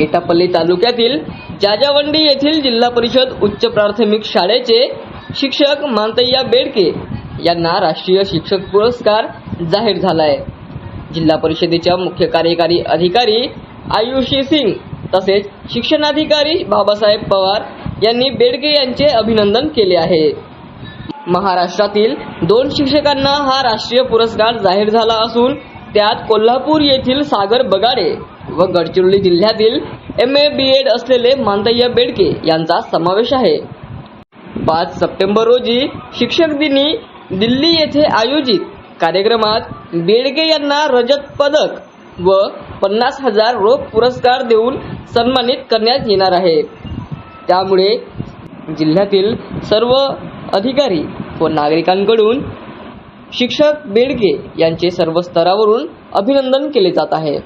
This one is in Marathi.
एटापल्ली तालुक्यातील जाजावंडी येथील जिल्हा परिषद उच्च प्राथमिक शाळेचे शिक्षक मानतय्या बेडके यांना राष्ट्रीय शिक्षक पुरस्कार जाहीर झालाय. जिल्हा परिषदेच्या मुख्य कार्यकारी अधिकारी आयुषी सिंग तसेच शिक्षणाधिकारी बाबासाहेब पवार यांनी बेडके यांचे अभिनंदन केले आहे. महाराष्ट्रातील दोन शिक्षकांना हा राष्ट्रीय पुरस्कार जाहीर झाला असून त्यात कोल्हापूर येथील सागर बगाडे व गडचिरोली जिल्ह्यातील एम ए बी एड असलेले मांतय्या बेडके यांचा समावेश आहे. पाच सप्टेंबर रोजी शिक्षक दिनी दिल्ली येथे आयोजित कार्यक्रमात बेडके यांना रजत पदक व पन्नास हजार रोख पुरस्कार देऊन सन्मानित करण्यात येणार आहे. त्यामुळे जिल्ह्यातील सर्व अधिकारी व नागरिकांकडून शिक्षक बेडके यांचे सर्व स्तरावरून अभिनंदन केले जात आहे.